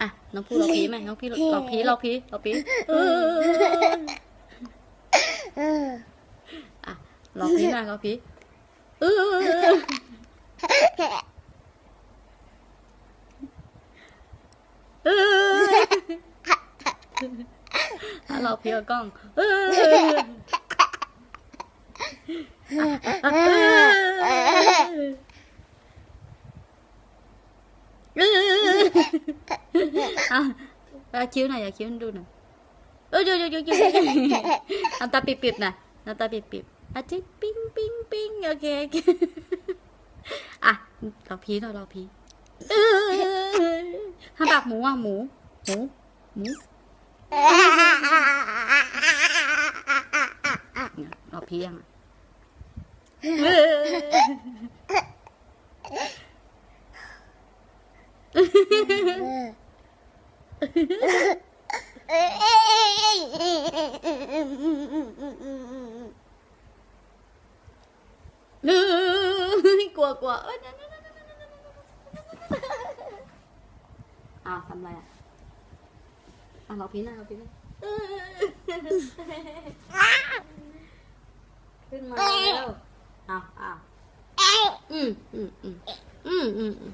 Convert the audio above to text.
อะน้องพูดเราผีไหมน้องพี่เราผีเราผีเราผีอะเราผีหน่อยเราผีเออเออเราผีเอากล้องเออ เอ ออะเอาคิ้วหน่อยอย่าคิ้วดูหน่อยเออเดี๋ยวเดี๋ยวเดี๋ยวเดี๋ยวทำตาปิดๆนะทำตาปิดๆอะจิ๊บปิ้งปิ้งปิ้งโอเคโอเคอะเราพีหน่อยเราพีเออทำปากหมูอะหมูหมูหมูเนี่ยเราพียังอะ เออ เอ้ยกลัวกลัวเอ้ยนั่นนั่นนั่นนั่นนั่นนั่นอ้าวทำอะไรอ่ะอ่ะเราพีหน้าเราพีหน้าเอ้ยขึ้นมาเร็วอ้าวอ้าวอืมอืมอืมอืมอืมอืม